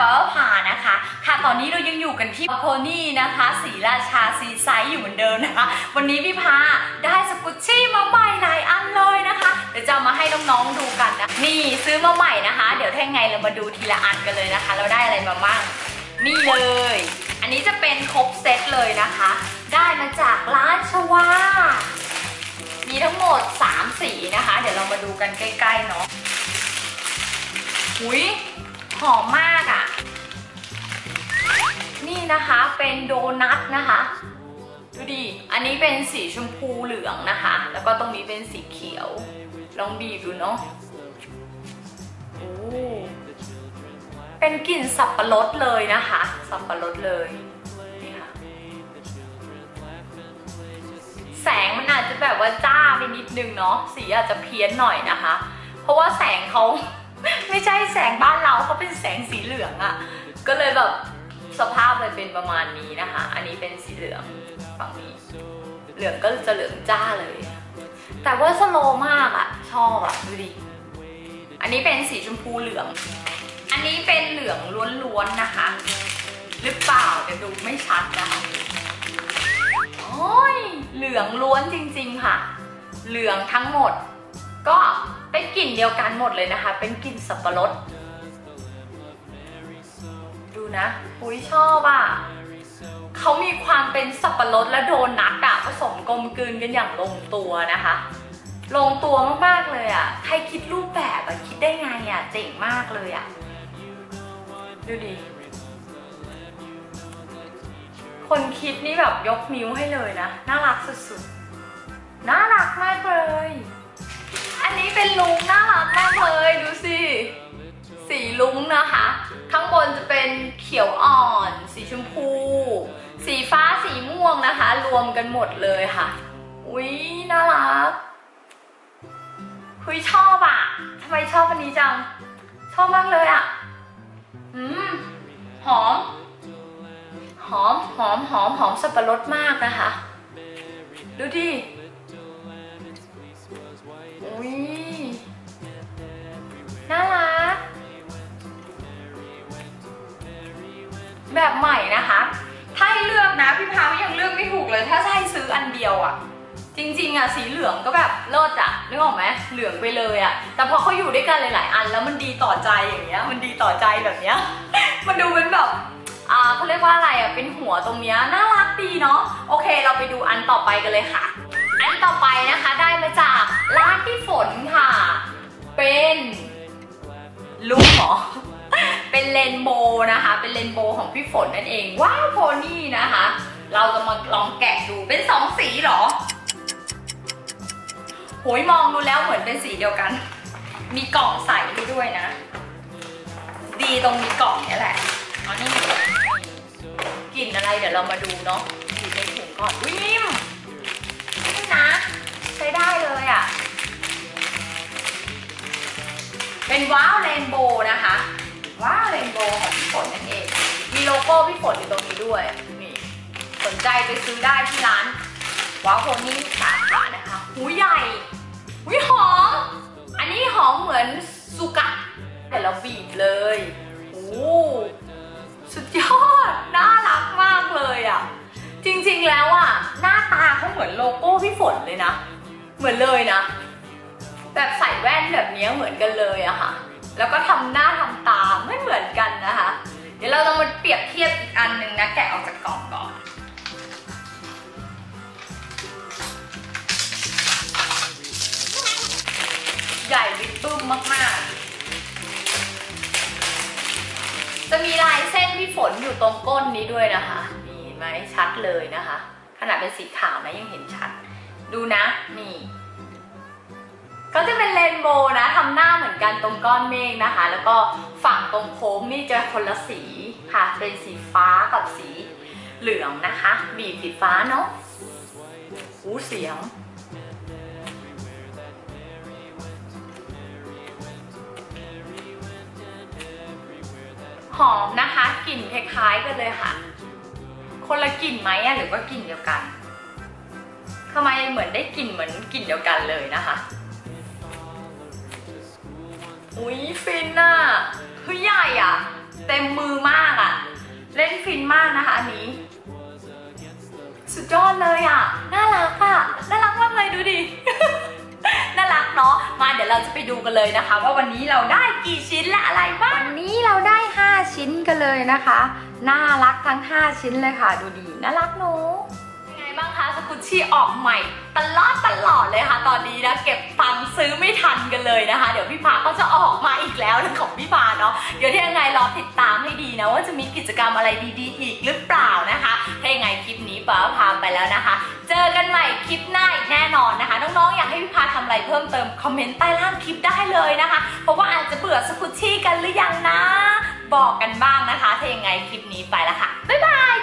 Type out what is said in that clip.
ปาพานะคะ ค่ะตอนนี้เรายังอยู่กันที่โพนี่นะคะสีราชาซีไซส์อยู่เหมือนเดิมนะคะ วันนี้พี่พาได้สกุชชี่มาใหม่หลายอันเลยนะคะ เดี๋ยวจะมาให้น้องๆดูกันนะนี่ซื้อมาใหม่นะคะ เดี๋ยวถ้าไงเรามาดูทีละอันกันเลยนะคะ เราได้อะไรมาบ้างนี่เลย อันนี้จะเป็นครบเซตเลยนะคะ ได้มาจากร้านชวามีทั้งหมด 3 สีนะคะ เดี๋ยวเรามาดูกันใกล้ๆเนาะหุยหอมมาก นะคะเป็นโดนัทนะคะ ดูดิ อันนี้เป็นสีชมพูเหลืองนะคะ แล้วก็ตรงนี้เป็นสีเขียว ลองบีบดูเนาะโอ้เป็นกลิ่นสับปะรดเลยนะคะ สับปะรดเลยนี่ค่ะแสงมันอาจจะแบบว่าจ้าไปนิดนึงเนาะสีอาจจะเพี้ยนหน่อยนะคะ เพราะว่าแสงเขาไม่ใช่แสงบ้านเราเขาเป็นแสงสีเหลืองอะ่ะก็เลยแบบ สภาพเลยเป็นประมาณนี้นะคะ อันนี้เป็นสีเหลืองฝั่งนี้ เหลืองก็จะเหลืองจ้าเลย แต่ว่าสโลมากอะ่ะชอบอะดูดิ อันนี้เป็นสีชมพูเหลือง อันนี้เป็นเหลืองล้วนๆนะคะ หรือเปล่าเดี๋ยวดูไม่ชัดนะคะโอ้ยเหลืองล้วนจริงๆค่ะ เหลืองทั้งหมด ก็เป็นกลิ่นเดียวกันหมดเลยนะคะ เป็นกลิ่นสับปะรด นะอุ้ยชอบอะเขามีความเป็นสับปะรดและโดนัทอะผสมกลมกลืนกันอย่างลงตัวนะคะ ลงตัวมากๆเลยอะใครคิดรูปแบบอะคิดได้ไงอะเจ๋งมากเลยอะดูดิคนคิดนี่แบบยกนิ้วให้เลยนะ น่ารักสุดๆ น่ารักมากเลย อันนี้เป็นลุงน่ารักมากเลย ดูสิ สีลุ้งนะคะ ข้างบนจะเป็นเขียวอ่อน สีชมพู สีฟ้าสีม่วงนะคะ รวมกันหมดเลยค่ะ อุ๊ยน่ารักคุยชอบอะทำไมชอบอันนี้จัง ชอบมากเลยอะ อืม หอม หอม หอม หอม หอมสับปะรดมากนะคะ ดูดิ อุ้ย อะจริงๆอะ่ะสีเหลืองก็แบบเลิศอะนึกออกไหมเหลืองไปเลยอะ่ะแต่พอเขาอยู่ด้วยกันหลายๆ อันแล้วมันดีต่อใจอย่างเงี้ย มันดีต่อใจแบบเนี้ย มันดูเป็นแบบอ่าเขาเรียกว่าอะไรอะเป็นหัวตรงเนี้ยน่ารักดีเนาะโอเค เราไปดูอันต่อไปกันเลยค่ะ อันต่อไปนะคะได้มาจากร้านพี่ฝนค่ะ เป็นลุงเหรอเป็นเลนโบนะคะ เป็นเลนโบของพี่ฝนนั่นเองว้าวโพนี่นะคะ เราจะมาลองแกะดูเป็นสองสีหรอโหยมองดูแล้วเหมือนเป็นสีเดียวกัน มีกล่องใส่ด้วยนะ ดีตรงมีกล่องนี้ยแหละอ๋อนี่กลิ่นอะไรเดี๋ยวเรามาดูเนาะอยู่ในถุงก่อนอุ้ยนิ่มนี่นะ ใช้ได้เลยอะ่ะ เป็นว้าวเรนโบว์นะคะ ว้าวเรนโบว์ของพี่ฝนนั่นเอง มีโลโก้พี่ฝนอยู่ตรงนี้ด้วย สนใจไปซื้อได้ที่ร้านว้าวโพนี่สาขานะคะหูใหญ่หูหอม อันนี้หอมเหมือนสุกะเดี๋ยวเราบีบเลยโอ้สุดยอด น่ารักมากเลยอะ จริงๆแล้วอะ หน้าตาเขาเหมือนโลโก้พี่ฝนเลยนะ เหมือนเลยนะ แบบใส่แว่นแบบนี้เหมือนกันเลยอะค่ะ แล้วก็ทำหน้าทำตาไม่เหมือนกันนะคะ เดี๋ยวเราจะมาเปรียบเทียบอีกอันหนึ่งนะ แกะออกจากกล่อง มากๆ จะมีลายเส้นพี่ฝนอยู่ตรงก้นนี้ด้วยนะคะ นี่ไหมชัดเลยนะคะ ขนาดเป็นสีขาวนะยังเห็นชัด ดูนะ นี่ ก็จะเป็นเรนโบว์นะทำหน้าเหมือนกันตรงก้อนเมฆนะคะ แล้วก็ฝั่งตรงโค้งนี่จะคนละสีค่ะ เป็นสีฟ้ากับสีเหลืองนะคะ บีบสีฟ้าเนาะอู้เสียง หอมนะคะกลิ่นคล้ายๆกันเลยค่ะ คนละกลิ่นไหมอะหรือว่ากลิ่นเดียวกันทำไมเหมือนได้กลิ่นเหมือนกลิ่นเดียวกันเลยนะคะ อุ้ยฟินอะคือใหญ่อะเต็มมือมากอะเล่นฟินมากนะคะอันนี้ สุดยอดเลยอะน่ารักอะน่ารักมากเลยดูดิ น่ารักเนาะมาเดี๋ยวเราจะไปดูกันเลยนะคะ ว่าวันนี้เราได้กี่ชิ้นและอะไรบ้างวันนี้ ชิ้นกันเลยนะคะ น่ารักทั้ง 5 ชิ้นเลยค่ะ ดูดี น่ารักเนาะยังไงบ้างคะสกุชชี่ออกใหม่ ตลอดตลอดเลยค่ะ ตอนนี้นะเก็บตังค์ซื้อไม่ทันกันเลยนะคะ เดี๋ยวพี่พาก็จะออกมาอีกแล้วนะของพี่พาเนาะเดี๋ยวถ้ายังไงรอติดตามให้ดีนะว่าจะมีกิจกรรมอะไรดีๆ อีกหรือเปล่านะคะถ้ายังไงคลิปนี้ป้าพาไปแล้วนะคะ เจอกันใหม่คลิปหน้าอีกแน่นอนนะคะน้องๆอยากให้พี่พาทำอะไรเพิ่มเติมคอมเมนต์ใต้ล่างคลิปได้เลยนะคะ เพราะว่าอาจจะเบื่อสกุชชี่กันหรือยังนะ บอกกันบ้างนะคะถ้ายังไงคลิปนี้ไปแล้วค่ะ บ๊ายบาย